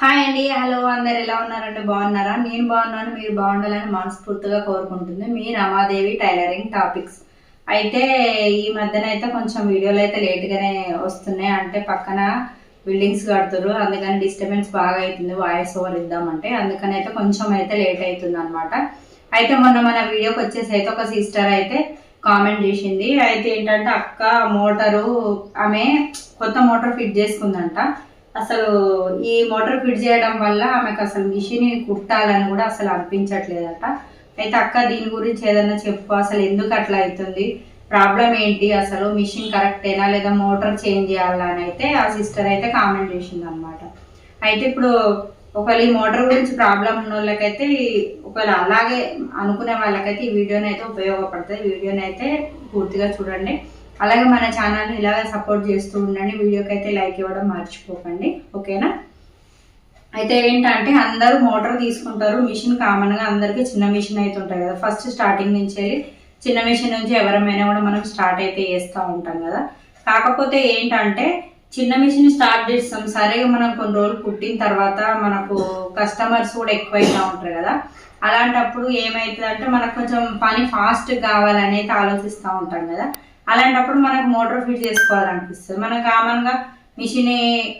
Hi అండి hello అందరు ఎలా ఉన్నారండి? బాగున్నారా? నేను బాగున్నాను మీరు బాగుండాలని మనస్ఫూర్తిగా కోరుకుంటుంది మీ రమాదేవి టైలరింగ్ టాపిక్స్ అయితే ఈ మధ్యన అయితే కొంచెం వీడియోలు అయితే లేట్గానే వస్తున్నాయి. అంటే పక్కన బిల్డింగ్స్ కడుతురు అందుకని డిస్టర్బెన్స్ బాగా అవుతుంది వాయిస్ ఓవర్ ఇద్దామంటే. అందుకని అయితే కొంచెం అయితే లేట్ అవుతుంది అనమాట అయితే మొన్న మన వీడియోకి వచ్చేసి అయితే ఒక సిస్టర్ అయితే కామెంట్ చేసింది. అయితే ఏంటంటే అక్క మోటారు ఆమె కొత్త మోటార్ ఫిట్ చేసుకుందంట. అసలు ఈ మోటార్ ఫిట్ చేయడం వల్ల ఆమెకు అసలు మిషన్ కుట్టాలని కూడా అసలు అనిపించట్లేదట. అయితే అక్క దీని గురించి ఏదైనా చెప్పు అసలు ఎందుకు అట్లా అవుతుంది? ప్రాబ్లం ఏంటి? అసలు మిషన్ కరెక్టేనా లేదా మోటార్ చేంజ్ చేయాలా అని అయితే ఆ సిస్టర్ అయితే కామెంట్ చేసింది అనమాట అయితే ఇప్పుడు ఒకవేళ ఈ మోటార్ గురించి ప్రాబ్లం ఉన్న వాళ్ళకైతే ఒకవేళ అలాగే అనుకునే వాళ్ళకైతే ఈ వీడియోని అయితే ఉపయోగపడుతుంది. వీడియోని అయితే పూర్తిగా చూడండి. అలాగే మన ఛానల్ని ఇలాగే సపోర్ట్ చేస్తూ ఉండండి. వీడియోకి అయితే లైక్ ఇవ్వడం మర్చిపోకండి. ఓకేనా అయితే ఏంటంటే అందరూ మోటార్ తీసుకుంటారు. మిషన్ కామన్గా అందరికీ చిన్న మిషన్ అయితే ఉంటాయి కదా. ఫస్ట్ స్టార్టింగ్ నుంచి వెళ్ళి చిన్న మిషన్ నుంచి ఎవరమైనా కూడా మనం స్టార్ట్ అయితే చేస్తూ ఉంటాం కదా. కాకపోతే ఏంటంటే చిన్న మిషన్ స్టార్ట్ చేస్తాం. సరే మనం కొన్ని రోజులు పుట్టిన తర్వాత మనకు కస్టమర్స్ కూడా ఎక్కువైతే ఉంటారు కదా. అలాంటప్పుడు ఏమవుతుంది అంటే మనకు కొంచెం పని ఫాస్ట్ కావాలనేది ఆలోచిస్తూ ఉంటాం కదా. అలాంటప్పుడు మనకు మోటార్ ఫిట్ చేసుకోవాలనిపిస్తుంది. మనకు కామన్గా మిషన్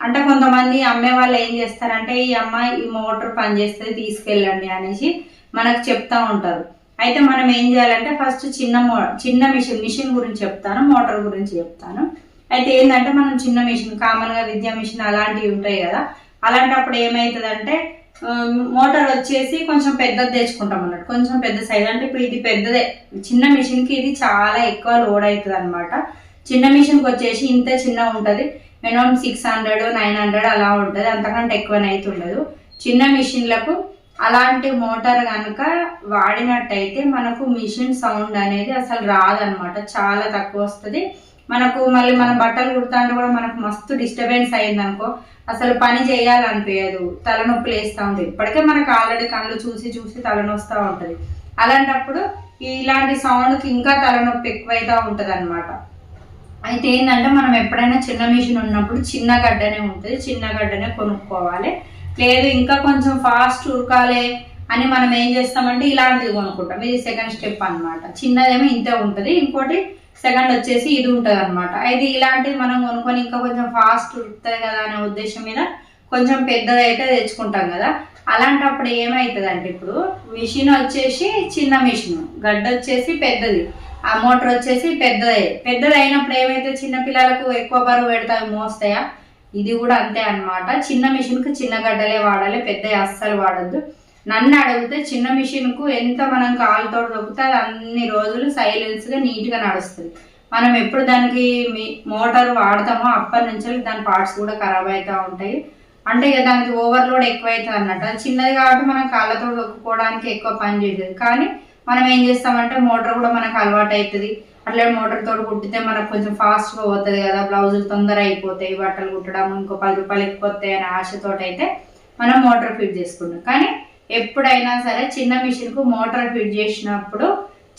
అంటే కొంతమంది అమ్మే వాళ్ళు ఏం చేస్తారంటే ఈ అమ్మాయి ఈ మోటార్ పనిచేస్తుంది తీసుకెళ్ళండి అనేసి మనకు చెప్తా ఉంటారు. అయితే మనం ఏం చేయాలంటే ఫస్ట్ చిన్న మో చిన్న మిషన్ మిషన్ గురించి చెప్తాను మోటార్ గురించి చెప్తాను. అయితే ఏంటంటే మనం చిన్న మిషన్ కామన్గా విద్యా మిషన్ అలాంటివి ఉంటాయి కదా అలాంటప్పుడు ఏమవుతుందంటే Um, మోటార్ వచ్చేసి కొంచెం పెద్దది తెచ్చుకుంటాం అన్నట్టు. కొంచెం పెద్ద సైజ్ అంటే ఇప్పుడు ఇది పెద్దదే. చిన్న మిషన్కి ఇది చాలా ఎక్కువ లోడ్ అవుతుంది అనమాట చిన్న మిషన్కి వచ్చేసి ఇంత చిన్న ఉంటుంది. Minimum six hundred nine hundred అలా ఉంటుంది. అంతకంటే ఎక్కువనైతే ఉండదు చిన్న మిషన్లకు అలాంటి మోటార్ కనుక వాడినట్టయితే మనకు మిషన్ సౌండ్ అనేది అసలు రాదనమాట చాలా తక్కువ వస్తుంది. మనకు మళ్ళీ మన బట్టలు కుడతాంటే కూడా మనకు మస్తు డిస్టర్బెన్స్ అయింది అనుకో అసలు పని చేయాలనిపించదు తలనొప్పి లేస్తూ ఉంటుంది ఇప్పటికే మనకు ఆల్రెడీ కళ్ళు చూసి చూసి తలనొస్తూ ఉంటుంది. అలాంటప్పుడు ఇలాంటి సౌండ్కి ఇంకా తలనొప్పి ఎక్కువైతే ఉంటుంది అనమాట అయితే ఏంటంటే మనం ఎప్పుడైనా చిన్న మిషన్ ఉన్నప్పుడు చిన్న గడ్డనే ఉంటుంది. చిన్న గడ్డనే కొనుక్కోవాలి. లేదు ఇంకా కొంచెం ఫాస్ట్ ఉరకాలి అని మనం ఏం చేస్తామంటే ఇలాంటిది కొనుక్కుంటాం. ఇది సెకండ్ స్టెప్ అన్నమాట. చిన్నదేమో ఇంతే ఉంటుంది. ఇంకోటి సెకండ్ వచ్చేసి ఇది ఉంటుంది అనమాట అయితే ఇలాంటిది మనం కొనుక్కొని ఇంకా కొంచెం ఫాస్ట్ ఉడుతుంది కదా అనే ఉద్దేశం మీద కొంచెం పెద్దది అయితే తెచ్చుకుంటాం కదా. అలాంటప్పుడు ఏమవుతుంది అంటే ఇప్పుడు మిషన్ వచ్చేసి చిన్న మిషన్ గడ్డ వచ్చేసి పెద్దది ఆ మోటార్ వచ్చేసి పెద్దది. పెద్దది అయినప్పుడు ఏమైతే చిన్న పిల్లలకు ఎక్కువ బరువు పెడతాయి మోస్తాయా? ఇది కూడా అంతే అన్నమాట. చిన్న మిషన్కి చిన్న గడ్డలే వాడాలి పెద్ద అస్సలు వాడద్దు. నన్ను అడిగితే చిన్న మిషన్కు ఎంత మనం కాలుతో దొబ్బితే అది అన్ని రోజులు సైలెన్స్గా నీట్గా నడుస్తుంది. మనం ఎప్పుడు దానికి మోటార్ వాడతామో అప్పటి నుంచి దాని పార్ట్స్ కూడా ఖరాబ్ అవుతూ ఉంటాయి. అంటే ఇక దానికి ఓవర్లోడ్ ఎక్కువ అవుతుంది అన్నట్టు. అది చిన్నది కాబట్టి మనం కాళ్ళతో దొక్కుకోవడానికి ఎక్కువ పని చేసేది కానీ మనం ఏం చేస్తామంటే మోటార్ కూడా మనకు అలవాటు అవుతుంది అట్లా మోటార్ తోటి కుట్టితే మనకు కొంచెం ఫాస్ట్గా పోతుంది కదా. బ్లౌజులు తొందర అయిపోతాయి బట్టలు కుట్టడం ఇంకో పది రూపాయలు ఎక్కువ వస్తాయి అనే ఆశతోటి అయితే మనం మోటార్ ఫిట్ చేసుకుంటాం. కానీ ఎప్పుడైనా సరే చిన్న మిషన్కు మోటార్ ఫిట్ చేసినప్పుడు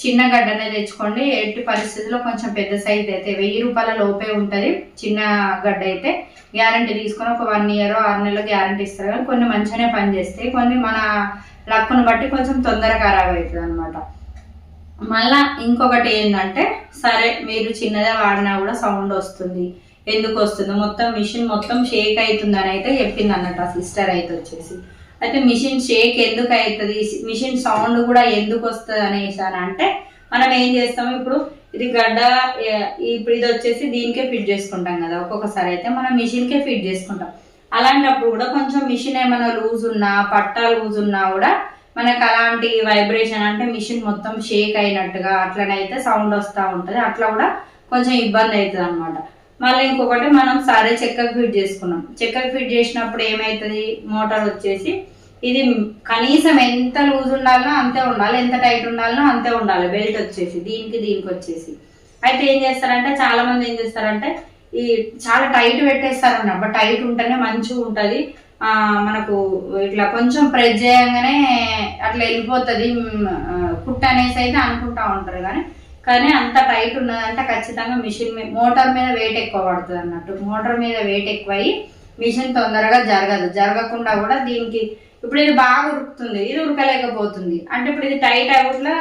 చిన్న గడ్డనే తెచ్చుకోండి. ఎట్టి పరిస్థితుల్లో కొంచెం పెద్ద సైజ్ అయితే వెయ్యి రూపాయల లోపే ఉంటుంది. చిన్న గడ్డ అయితే గ్యారంటీ తీసుకొని ఒక వన్ ఇయర్ ఆరు నెలలు గ్యారంటీ ఇస్తారు. కానీ కొన్ని మంచిగానే పనిచేస్తాయి కొన్ని మన లక్కును బట్టి కొంచెం తొందరగా ఖరాబ్ అవుతుంది అనమాట మళ్ళా ఇంకొకటి ఏంటంటే సరే మీరు చిన్నదే వాడినా కూడా సౌండ్ వస్తుంది. ఎందుకు వస్తుంది? మొత్తం మిషన్ మొత్తం షేక్ అవుతుందని అయితే చెప్పింది అన్నట్టు ఆ సిస్టర్ అయితే వచ్చేసి. అయితే మిషన్ షేక్ ఎందుకు అవుతుంది మిషన్ సౌండ్ కూడా ఎందుకు వస్తుంది అనేసి అని అంటే మనం ఏం చేస్తాము? ఇప్పుడు ఇది గడ్డ ఇప్పుడు ఇది వచ్చేసి దీనికే ఫిట్ చేసుకుంటాం కదా ఒక్కొక్కసారి అయితే మనం మిషన్కే ఫిట్ చేసుకుంటాం. అలాంటప్పుడు కూడా కొంచెం మిషన్ ఏమైనా లూజ్ ఉన్నా పట్టా లూజ్ ఉన్నా కూడా మనకు అలాంటి వైబ్రేషన్ అంటే మిషన్ మొత్తం షేక్ అయినట్టుగా అట్లనైతే సౌండ్ వస్తూ ఉంటుంది. అట్లా కూడా కొంచెం ఇబ్బంది అవుతుంది అనమాట మళ్ళీ ఇంకొకటి మనం సరే చెక్కకు ఫిట్ చేసుకున్నాం. చెక్కకు ఫిట్ చేసినప్పుడు ఏమవుతుంది మోటార్ వచ్చేసి ఇది కనీసం ఎంత లూజ్ ఉండాలనో అంతే ఉండాలి. ఎంత టైట్ ఉండాలనో అంతే ఉండాలి. బెల్ట్ వచ్చేసి దీనికి దీనికి వచ్చేసి. అయితే ఏం చేస్తారంటే చాలా మంది ఏం చేస్తారంటే ఈ చాలా టైట్ పెట్టేస్తారు బట్ టైట్ ఉంటేనే మంచిగా ఉంటుంది. ఆ మనకు ఇట్లా కొంచెం ప్రెస్ చేయగానే అట్లా వెళ్ళిపోతుంది. కుట్ అనేసి అయితే అనుకుంటా ఉంటారు. కానీ కానీ అంత టైట్ ఉన్నదంటే ఖచ్చితంగా మిషన్ మీద మోటార్ మీద వెయిట్ ఎక్కువ పడుతుంది అన్నట్టు. మోటార్ మీద వెయిట్ ఎక్కువ అయ్యి మిషన్ తొందరగా జరగదు. జరగకుండా కూడా దీనికి ఇప్పుడు ఇది బాగా ఉరుకుతుంది. ఇది ఉరకలేకపోతుంది. అంటే ఇప్పుడు ఇది టైట్ అవ్వట్లా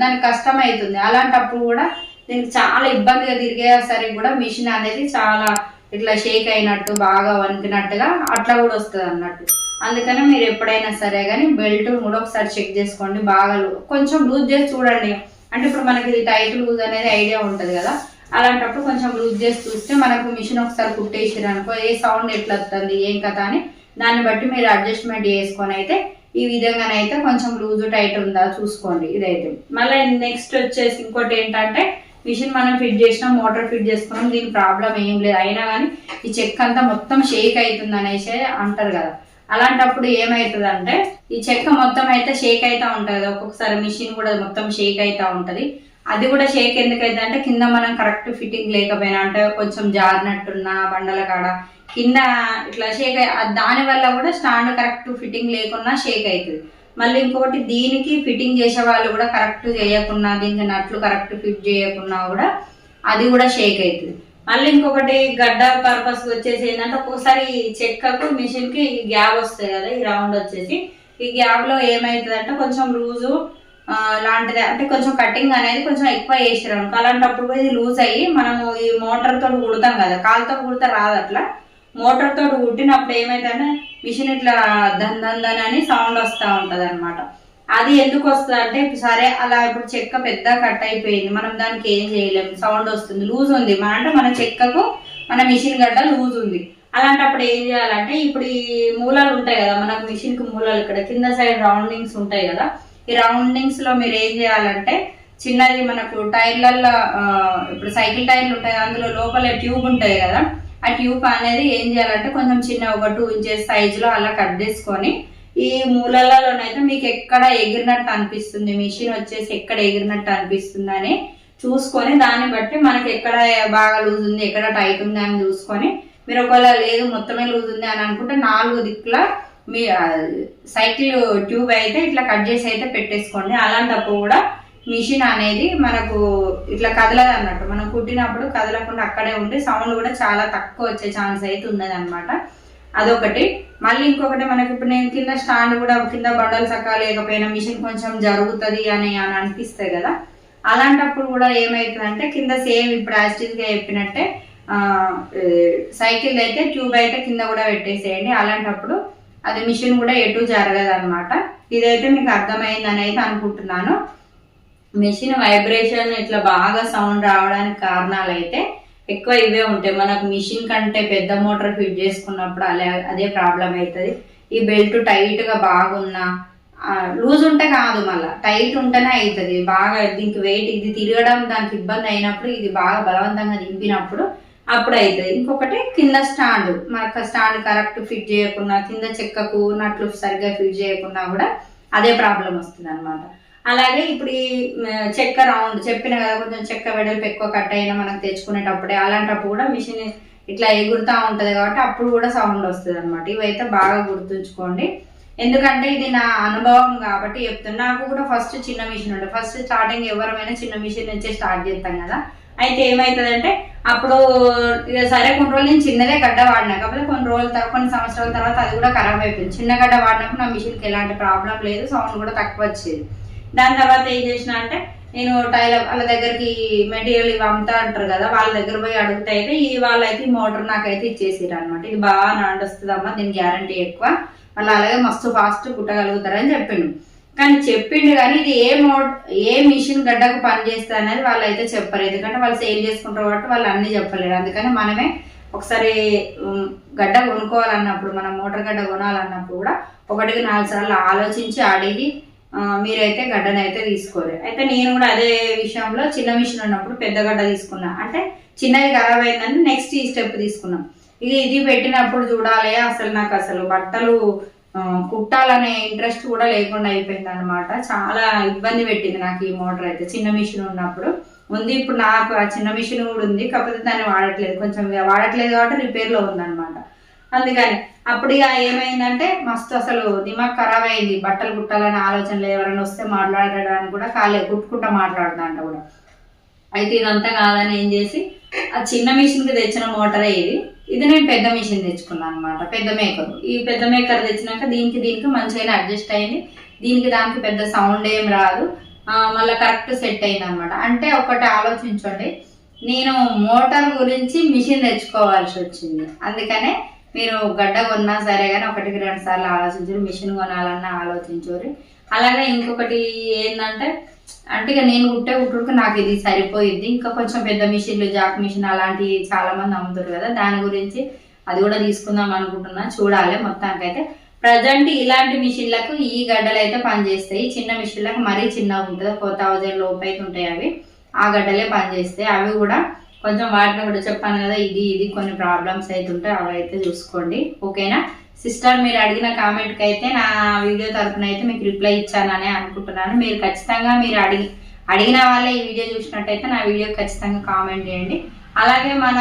దానికి కష్టం అవుతుంది అలాంటప్పుడు కూడా దీనికి చాలా ఇబ్బందిగా తిరిగేసరికి కూడా మిషన్ అనేది చాలా ఇట్లా షేక్ అయినట్టు బాగా వణికినట్టుగా అట్లా కూడా వస్తుంది అన్నట్టు. అందుకని మీరు ఎప్పుడైనా సరే కానీ బెల్ట్ కూడా ఒకసారి చెక్ చేసుకోండి. బాగా కొంచెం లూజ్ చేసి చూడండి. అంటే ఇప్పుడు మనకి ఇది టైట్ లూజ్ అనేది ఐడియా ఉంటుంది కదా. అలాంటప్పుడు కొంచెం లూజ్ చేసి చూస్తే మనకు మిషన్ ఒకసారి కుట్టేసారు అనుకో ఏ సౌండ్ ఎట్లా వస్తుంది ఏం కథ అని దాన్ని బట్టి మీరు అడ్జస్ట్మెంట్ చేసుకొని అయితే ఈ విధంగానైతే కొంచెం లూజ్ టైట్ ఉందా చూసుకోండి ఇదైతే. మళ్ళీ నెక్స్ట్ వచ్చేసి ఇంకోటి ఏంటంటే మిషన్ మనం ఫిట్ చేసినాం మోటార్ ఫిట్ చేసుకున్నాం దీని ప్రాబ్లం ఏం లేదు. అయినా కానీ ఈ చెక్ అంతా మొత్తం షేక్ అవుతుంది అనేసి అంటారు కదా. అలాంటప్పుడు ఏమవుతుంది అంటే ఈ చెక్క మొత్తం అయితే షేక్ అవుతా ఉంటుంది. ఒక్కొక్కసారి మిషన్ కూడా మొత్తం షేక్ అవుతా ఉంటుంది. అది కూడా షేక్ ఎందుకైతే అంటే కింద మనం కరెక్ట్ ఫిట్టింగ్ లేకపోయినా అంటే కొంచెం జారినట్టున్న బండల కాడ కింద ఇట్లా షేక్ దాని వల్ల కూడా స్టాండ్ కరెక్ట్ ఫిట్టింగ్ లేకున్నా షేక్ అవుతుంది మళ్ళీ ఇంకొకటి దీనికి ఫిట్టింగ్ చేసే వాళ్ళు కూడా కరెక్ట్ చేయకున్నా దీనికి నట్లు కరెక్ట్ ఫిట్ చేయకున్నా కూడా అది కూడా షేక్ అవుతుంది మళ్ళీ ఇంకొకటి గడ్డ పర్పస్ వచ్చేసి ఏంటంటే ఒక్కోసారి చెక్కకు మిషన్కి గ్యాప్ వస్తాయి కదా ఈ రౌండ్ వచ్చేసి. ఈ గ్యాప్లో ఏమైతుంది అంటే కొంచెం లూజు లాంటిది. అంటే కొంచెం కటింగ్ అనేది కొంచెం ఎక్కువ వేసారు అనుకో. అలాంటప్పుడు ఇది లూజ్ అయ్యి మనము ఈ మోటార్ తోటి కుడతాం కదా. కాలుతో కుడితే రాదు అట్లా. మోటార్ తోటి కుట్టినప్పుడు ఏమైతుందంటే మిషన్ ఇట్లా దన్ దన్ దన్ అని సౌండ్ వస్తూ ఉంటుంది అనమాట అది ఎందుకు వస్తుంది అంటే సరే అలా ఇప్పుడు చెక్క పెద్ద కట్ అయిపోయింది. మనం దానికి ఏం చేయలేము సౌండ్ వస్తుంది లూజ్ ఉంది. మన అంటే మన చెక్కకు మన మిషన్ గడ్డ లూజ్ ఉంది. అలాంటప్పుడు ఏం చేయాలంటే ఇప్పుడు ఈ మూలాలు ఉంటాయి కదా మనకు మిషన్కి మూలాలు ఇక్కడ కింద సైడ్ రౌండింగ్స్ ఉంటాయి కదా ఈ రౌండింగ్స్లో మీరు ఏం చేయాలంటే చిన్నది మనకు టైర్లలో ఇప్పుడు సైకిల్ టైర్లు ఉంటాయి అందులో లోపల ట్యూబ్ ఉంటాయి కదా ఆ ట్యూబ్ అనేది ఏం చేయాలంటే కొంచెం చిన్న ఒక టూ ఇంచెస్ సైజ్లో అలా కట్ చేసుకొని ఈ మూలలలోనైతే మీకు ఎక్కడ ఎగిరినట్టు అనిపిస్తుంది? మిషన్ వచ్చేసి ఎక్కడ ఎగిరినట్టు అనిపిస్తుంది అని చూసుకొని దాన్ని బట్టి మనకి ఎక్కడ బాగా లూజ్ ఉంది ఎక్కడ టైట్ ఉంది అని చూసుకొని మీరు ఒకవేళ లేదు మొత్తమే లూజ్ ఉంది అని అనుకుంటే నాలుగు దిక్కుల మీ సైకిల్ ట్యూబ్ అయితే ఇట్లా కట్ చేసి అయితే పెట్టేసుకోండి. అలాంటప్పుడు కూడా మిషన్ అనేది మనకు ఇట్లా కదలదు అన్నట్టు. మనం కుట్టినప్పుడు కదలకుండా అక్కడే ఉండి సౌండ్ కూడా చాలా తక్కువ వచ్చే ఛాన్స్ అయితే ఉన్నది అనమాట అదొకటి. మళ్ళీ ఇంకొకటి మనకి ఇప్పుడు నేను కింద స్టాండ్ కూడా కింద బండలు సక్కలేకపోయినా మిషన్ కొంచెం జరుగుతుంది అని అని అనిపిస్తాయి కదా. అలాంటప్పుడు కూడా ఏమవుతుందంటే కింద సేమ్ ఇప్పుడు యాస్టిస్గా చెప్పినట్టే సైకిల్ అయితే ట్యూబ్ అయితే కింద కూడా పెట్టేసేయండి. అలాంటప్పుడు అది మిషన్ కూడా ఎటు జరగదు అనమాట ఇదైతే మీకు అర్థమైందని అయితే అనుకుంటున్నాను. మెషిన్ వైబ్రేషన్ ఇట్లా బాగా సౌండ్ రావడానికి కారణాలు అయితే ఎక్కువ ఇవే ఉంటాయి. మనకు మిషన్ కంటే పెద్ద మోటార్ ఫిట్ చేసుకున్నప్పుడు అలా అదే ప్రాబ్లం అవుతుంది ఈ బెల్ట్ టైట్గా బాగున్నా లూజ్ ఉంటే కాదు మళ్ళీ. టైట్ ఉంటేనే అవుతుంది బాగా దీనికి వెయిట్ ఇది తిరగడం దానికి ఇబ్బంది అయినప్పుడు ఇది బాగా బలవంతంగా దింపినప్పుడు అప్పుడు అవుతుంది ఇంకొకటి కింద స్టాండ్ మనకు స్టాండ్ కరెక్ట్ ఫిట్ చేయకుండా కింద చెక్కకు నట్లు సరిగ్గా ఫిట్ చేయకుండా కూడా అదే ప్రాబ్లం వస్తుంది అనమాట అలాగే ఇప్పుడు ఈ చెక్క రౌండ్ చెప్పిన కదా కొంచెం చెక్క వెడల్పు ఎక్కువ కట్ అయినా మనకు తెచ్చుకునేటప్పుడే అలాంటప్పుడు కూడా మిషన్ ఇట్లా ఎగురుతూ ఉంటుంది కాబట్టి అప్పుడు కూడా సౌండ్ వస్తుంది అనమాట ఇవైతే బాగా గుర్తుంచుకోండి. ఎందుకంటే ఇది నా అనుభవం కాబట్టి చెప్తున్నా. నాకు కూడా ఫస్ట్ చిన్న మిషన్ ఉండే. ఫస్ట్ స్టార్టింగ్ ఎవరమైనా చిన్న మిషన్ నుంచే స్టార్ట్ చేస్తాం కదా. అయితే ఏమవుతుందంటే అప్పుడు ఇక సరే కొన్ని రోజులు నేను చిన్నదే గడ్డ వాడినా. కాకపోతే కొన్ని రోజుల తర్వాత కొన్ని సంవత్సరాల తర్వాత అది కూడా ఖరాబ్ అయిపోయింది. చిన్న గడ్డ వాడినప్పుడు నా మిషన్కి ఎలాంటి ప్రాబ్లం లేదు. సౌండ్ కూడా తక్కువ వచ్చేది. దాని తర్వాత ఏం చేసిన అంటే నేను టైలర్ వాళ్ళ దగ్గరికి మెటీరియల్ ఇవి అమ్ముతా అంటారు కదా వాళ్ళ దగ్గర పోయి అడుగుతా అయితే ఈ వాళ్ళైతే ఈ మోటార్ నాకైతే ఇచ్చేసారు అనమాట ఇది బాగా నాండొస్తుందమ్మా దీని గ్యారంటీ ఎక్కువ. మళ్ళీ అలాగే మస్తు ఫాస్ట్ కుట్టగలుగుతారని చెప్పిండు. కానీ చెప్పిండు కానీ ఇది ఏ మోడ్ ఏ మిషన్ గడ్డకు పనిచేస్తా అనేది వాళ్ళు అయితే చెప్పరు ఎందుకంటే వాళ్ళు సేల్ చేసుకుంటారు కాబట్టి వాళ్ళు అన్ని చెప్పలేరు. అందుకని మనమే ఒకసారి గడ్డ కొనుక్కోవాలన్నప్పుడు మనం మోటార్ గడ్డ కొనాలన్నప్పుడు కూడా ఒకటికి నాలుగు సార్లు ఆలోచించి అడిగి మీరైతే గడ్డనైతే తీసుకోలేదు. అయితే నేను కూడా అదే విషయంలో చిన్న మిషన్ ఉన్నప్పుడు పెద్ద గడ్డ తీసుకున్నా. అంటే చిన్నది ఖరాబ్ అయిందని నెక్స్ట్ ఈ స్టెప్ తీసుకున్నాం. ఇక ఇది పెట్టినప్పుడు చూడాలి అసలు నాకు అసలు బట్టలు కుట్టాలనే ఇంట్రెస్ట్ కూడా లేకుండా అయిపోయింది అనమాట చాలా ఇబ్బంది పెట్టింది నాకు ఈ మోటార్ అయితే చిన్న మిషన్ ఉన్నప్పుడు. ఉంది ఇప్పుడు నాకు ఆ చిన్న మిషన్ కూడా ఉంది కాకపోతే దాన్ని వాడట్లేదు. కొంచెం వాడట్లేదు కాబట్టి రిపేర్లో ఉంది ఉందన్నమాట. అందుకని అప్పుడు ఇక ఏమైందంటే మస్తు అసలు దిమాగ్ ఖరాబ్ అయింది. బట్టలు కుట్టాలనే ఆలోచనలు ఎవరైనా వస్తే మాట్లాడడానికి కూడా కాలేదు కుట్టుకుంటా మాట్లాడుతుందంట కూడా. అయితే ఇదంతా కాదని ఏం చేసి ఆ చిన్న మిషన్కి తెచ్చిన మోటరే ఇది. ఇది నేను పెద్ద మిషన్ తెచ్చుకున్నాను అనమాట పెద్ద మేకర్. ఈ పెద్ద మేకర్ తెచ్చినాక దీనికి దీనికి మంచిగానే అడ్జస్ట్ అయింది. దీనికి దానికి పెద్ద సౌండ్ ఏం రాదు. మళ్ళీ కరెక్ట్ సెట్ అయింది అనమాట అంటే ఒకటి ఆలోచించండి. నేను మోటార్ గురించి మిషన్ తెచ్చుకోవాల్సి వచ్చింది. అందుకనే మీరు గడ్డ కొన్నా సరే కానీ ఒకటికి రెండు సార్లు ఆలోచించరు మిషన్ కొనాలన్నా ఆలోచించరు. అలాగే ఇంకొకటి ఏంటంటే అంటే ఇక నేను కుట్టే కుట్టుకు నాకు ఇది సరిపోయింది ఇంకా కొంచెం పెద్ద మిషన్లు జాక్ మిషన్ అలాంటివి చాలా మంది అమ్ముతారు కదా దాని గురించి అది కూడా తీసుకుందాం అనుకుంటున్నా. చూడాలి మొత్తానికైతే. ప్రజెంట్ ఇలాంటి మిషన్లకు ఈ గడ్డలు అయితే పనిచేస్తాయి. చిన్న మిషన్లకు మరీ చిన్నగా ఉంటుంది. ఫోర్ థౌజండ్ లోపు అయితే ఉంటాయి అవి. ఆ గడ్డలే పనిచేస్తాయి. అవి కూడా కొంచెం వాటిని కూడా చెప్పాను కదా ఇది ఇది కొన్ని ప్రాబ్లమ్స్ అయితే ఉంటాయి అవి అయితే చూసుకోండి. ఓకేనా? సిస్టర్ మీరు అడిగిన కామెంట్కి అయితే నా వీడియో తరఫున అయితే మీకు రిప్లై ఇచ్చానని అనుకుంటున్నాను. మీరు ఖచ్చితంగా మీరు అడిగి అడిగిన వాళ్ళే ఈ వీడియో చూసినట్టయితే నా వీడియో ఖచ్చితంగా కామెంట్ చేయండి. అలాగే మన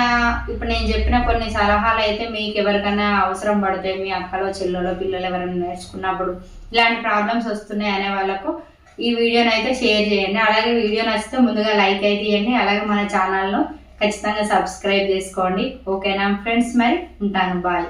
ఇప్పుడు నేను చెప్పిన కొన్ని సలహాలు అయితే మీకు ఎవరికైనా అవసరం పడతాయి. మీ అక్కలో చెల్లెలో పిల్లలు ఎవరైనా నేర్చుకున్నప్పుడు ఇలాంటి ప్రాబ్లమ్స్ వస్తున్నాయి అనే వాళ్ళకు ఈ వీడియోని అయితే షేర్ చేయండి. అలాగే వీడియో నచ్చితే ముందుగా లైక్ అయితే ఇవ్వండి. అలాగే మన ఛానల్లో ఖచ్చితంగా సబ్స్క్రైబ్ చేసుకోండి. ఓకేనా ఫ్రెండ్స్ మరి ఉంటాను. బాయ్